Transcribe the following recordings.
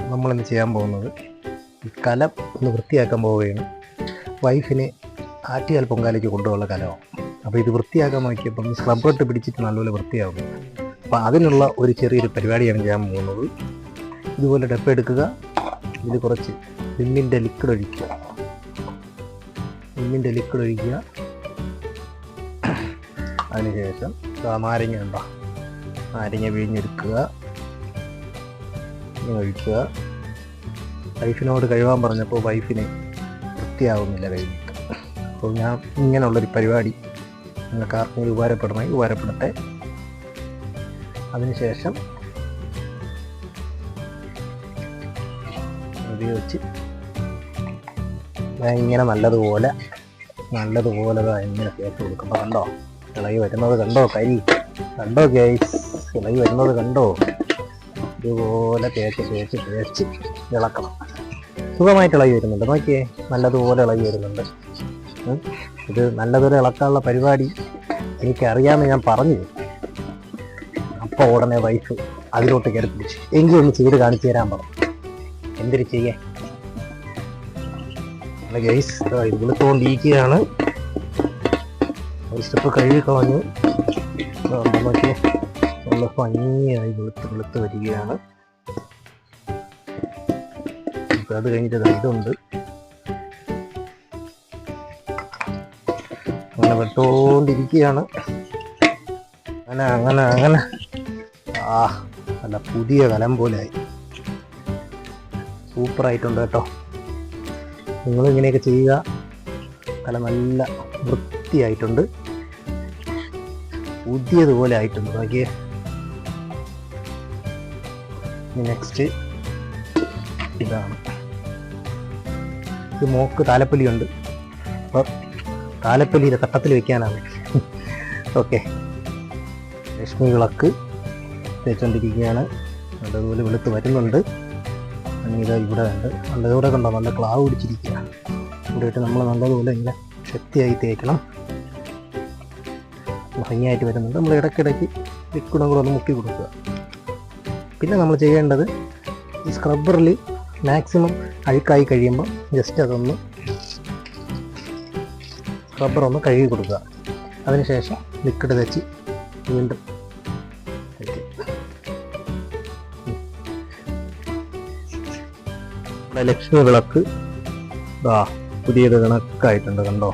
നമ്മളിന്ന് ചെയ്യാൻ പോകുന്നത്? ഈ കലം ഒന്ന് വൃത്തിയാക്കാൻ പോവുകയാണ്. വൈഫിന് ആറ്റുകാൽ പൊങ്കാലയ്ക്ക് കൊണ്ടുപോകുന്ന കലമാണ്. അപ്പോൾ ഇത് വൃത്തിയാക്കാൻ നോക്കിയപ്പം സ്ക്രബിട്ട് പിടിച്ചിട്ട് നല്ലപോലെ വൃത്തിയാകും അപ്പോൾ അതിനുള്ള ഒരു ചെറിയൊരു പരിപാടിയാണ് ചെയ്യാൻ പോകുന്നത്. ഇതുപോലെ ഡപ്പ് എടുക്കുക. ഇതിൽ കുറച്ച് വിമ്മിന്റെ ലിക്വിഡ് ഒഴിക്കുക. വിമ്മിന്റെ ലിക്വിഡ് ഒഴിക്കുക. അതിനുശേഷം നാരങ്ങ ഉണ്ടോ? നാരങ്ങ പിഴിഞ്ഞെടുക്കുക ഇങ്ങനെ കഴിക്കുക. വൈഫിനോട് കഴുകാൻ പറഞ്ഞപ്പോൾ വൈഫിന് വൃത്തിയാവുന്നില്ല കഴിഞ്ഞിട്ട് അപ്പോൾ ഞാൻ ഇങ്ങനെയുള്ളൊരു പരിപാടി നിങ്ങൾക്ക് ആർക്കെങ്കിലും ഉപകാരപ്പെടണമെങ്കിൽ ഉപകാരപ്പെടട്ടെ. അതിനുശേഷം ഉപയോഗിച്ച് ഞാൻ ഇങ്ങനെ നല്ലതുപോലെ നല്ലതുപോലെ ഇങ്ങനെ ചേർത്ത് കൊടുക്കുമ്പോൾ കണ്ടോ? ഇളകി വരുന്നത് കണ്ടോ കൈ? കണ്ടോ ഗൈസ് ഇളകി വരുന്നത് കണ്ടോ? ഇതുപോലെ തേച്ച് തേച്ച് തേച്ച് ഇളക്കണം. സുഖമായിട്ട് ഇളകി വരുന്നുണ്ട്. നോക്കിയേ നല്ലതുപോലെ ഇളകി വരുന്നുണ്ട്. ഇത് നല്ലതുപോലെ ഇളക്കാനുള്ള പരിപാടി എനിക്കറിയാമെന്ന് ഞാൻ പറഞ്ഞു. അപ്പോൾ ഉടനെ വൈഫ് അതിലോട്ട് കയറി പിടിച്ചു. എങ്കിലും ഒന്ന് ചെയ്ത് കാണിച്ചു തരാൻ പറഞ്ഞു എന്തിരി ചെയ്യേ? ഗൈസ് ഇത് വെളുത്തുകൊണ്ടിരിക്കുകയാണ് ഒരു സ്റ്റെപ്പ് കഴുകി കളഞ്ഞു. നോക്കിയേ. നല്ല ഭംഗിയായി വെളുത്ത് വെളുത്ത് വരികയാണ്. അത് കഴിഞ്ഞിട്ട് ഇതുണ്ട്. അങ്ങനെ വെട്ടോണ്ടിരിക്കുകയാണ് അങ്ങനെ അങ്ങനെ അങ്ങനെ. ആ നല്ല പുതിയ കലം പോലെയായി. സൂപ്പറായിട്ടുണ്ട് കേട്ടോ. നിങ്ങൾ ഇങ്ങനെയൊക്കെ ചെയ്യുക. കല നല്ല വൃത്തിയായിട്ടുണ്ട്. പുതിയതുപോലെ ആയിട്ടുണ്ട്. നോക്കിയേ. നെക്സ്റ്റ് ഇതാണ്. ഇത് മോക്ക് താലപ്പൊലിയുണ്ട്. അപ്പോൾ താലപ്പൊലിയുടെ തട്ടത്തിൽ വെക്കാനാണ്. ഓക്കെ ലക്ഷ്മി വിളക്ക് തേച്ചുകൊണ്ടിരിക്കുകയാണ് അതുപോലെ വെളുത്ത് വരുന്നുണ്ട്. അങ്ങനെ ഇവിടെ ഉണ്ട്. നല്ലതുകൂടെ കണ്ടോ? നല്ല ക്ലാവ് പിടിച്ചിരിക്കുക ഇവിടെ ഇട്ട് നമ്മൾ നല്ലതുപോലെ ഇങ്ങനെ ശക്തിയായി തേക്കണം. ഭംഗിയായിട്ട് വരുന്നുണ്ട്. നമ്മൾ ഇടയ്ക്കിടയ്ക്ക് ലിക്വിഡും കൂടെ ഒന്ന് മുക്കി കൊടുക്കുക. പിന്നെ നമ്മൾ ചെയ്യേണ്ടത് ഈ സ്ക്രബ്ബറിൽ മാക്സിമം അഴുക്കായി കഴിയുമ്പോൾ ജസ്റ്റ് അതൊന്ന് സ്ക്രബ്ബർ ഒന്ന് കഴുകി കൊടുക്കുക. അതിനുശേഷം ലിക്വിഡ് വെച്ച് വീണ്ടും ലക്ഷ്മി വിളക്ക് ഇതാ പുതിയത് കണക്കായിട്ടുണ്ട് കണ്ടോ?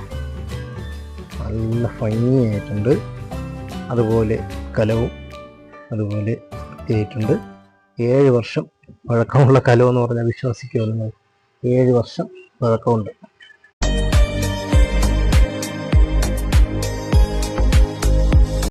നല്ല ഭംഗിയായിട്ടുണ്ട്. അതുപോലെ കലവും അതുപോലെ വൃത്തിയായിട്ടുണ്ട് ഏഴ് വർഷം പഴക്കമുള്ള കലമെന്ന് പറഞ്ഞാൽ വിശ്വസിക്കുമോ നിങ്ങൾ? ഏഴ് വർഷം പഴക്കമുണ്ട്.